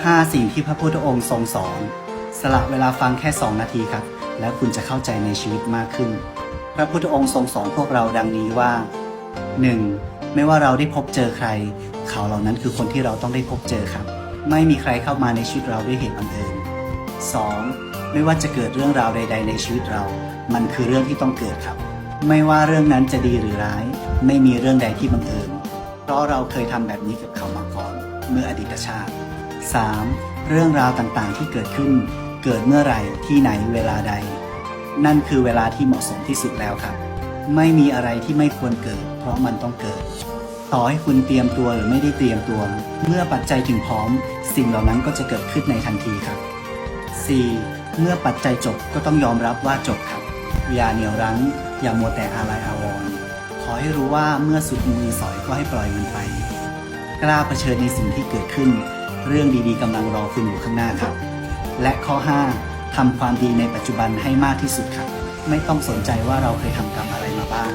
5 สิ่งที่พระพุทธองค์ทรงสอน สละเวลาฟังแค่ 2 นาทีครับ แล้วคุณจะเข้าใจในชีวิตมากขึ้น พระพุทธองค์ทรงสอนพวกเราดังนี้ว่า 1. ไม่ว่าเราได้พบเจอใคร เขาเหล่านั้นคือคนที่เราต้องได้พบเจอครับ ไม่มีใครเข้ามาในชีวิตเราด้วยเหตุบังเอิญ 2. ไม่ว่าจะเกิดเรื่องราวใด ๆ ในชีวิตเรา มันคือเรื่องที่ต้องเกิดครับ ไม่ว่าเรื่องนั้นจะดีหรือร้าย ไม่มีเรื่องใดที่บังเอิญ เพราะเราเคยทำแบบนี้กับเขามาก่อน เมื่ออดีตชาติ 3. เรื่องราวต่างๆที่เกิดขึ้น เกิดเมื่อไหร่ที่ไหนเวลาใด นั่นคือเวลาที่เหมาะสมที่สุดแล้วครับ ไม่มีอะไรที่ไม่ควรเกิด เพราะมันต้องเกิด ต่อให้คุณเตรียมตัวหรือไม่ได้เตรียมตัว เมื่อปัจจัยถึงพร้อม สิ่งเหล่านั้นก็จะเกิดขึ้นในทันทีครับ 4. เมื่อปัจจัยจบก็ต้องยอมรับว่าจบครับ อย่าเหนียวรั้ง อย่ามัวแต่อาลัยอาวรณ์ขอให้รู้ว่าเมื่อสุดมือสอยก็ให้ปล่อยมันไป กล้าเผชิญในสิ่งที่เกิดขึ้น เรื่องดีๆกำลังรอคุณอยู่ข้างหน้าครับ และข้อ 5ทำความดีในปัจจุบันให้มากที่สุดครับ ไม่ต้องสนใจว่าเราเคยทำกรรมอะไรมาบ้าง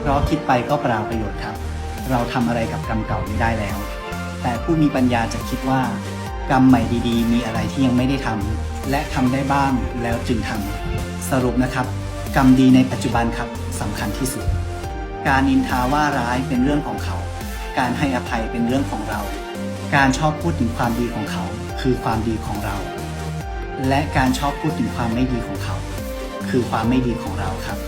เพราะคิดไปก็เปล่าประโยชน์ครับ เราทำอะไรกับกรรมเก่าไม่ได้แล้ว แต่ผู้มีปัญญาจะคิดว่า กรรมใหม่ดีๆ มีอะไรที่ยังไม่ได้ทำและทำได้บ้างแล้วจึงทำสรุปนะครับ กรรมดีในปัจจุบันครับสำคัญที่สุด การนินทาว่าร้ายเป็นเรื่องของเขา การให้อภัยเป็นเรื่องของเรา การชอบพูดถึงความดีของเขา คือความดีของเรา และการชอบพูดถึงความไม่ดีของเขา คือความไม่ดีของเราครับ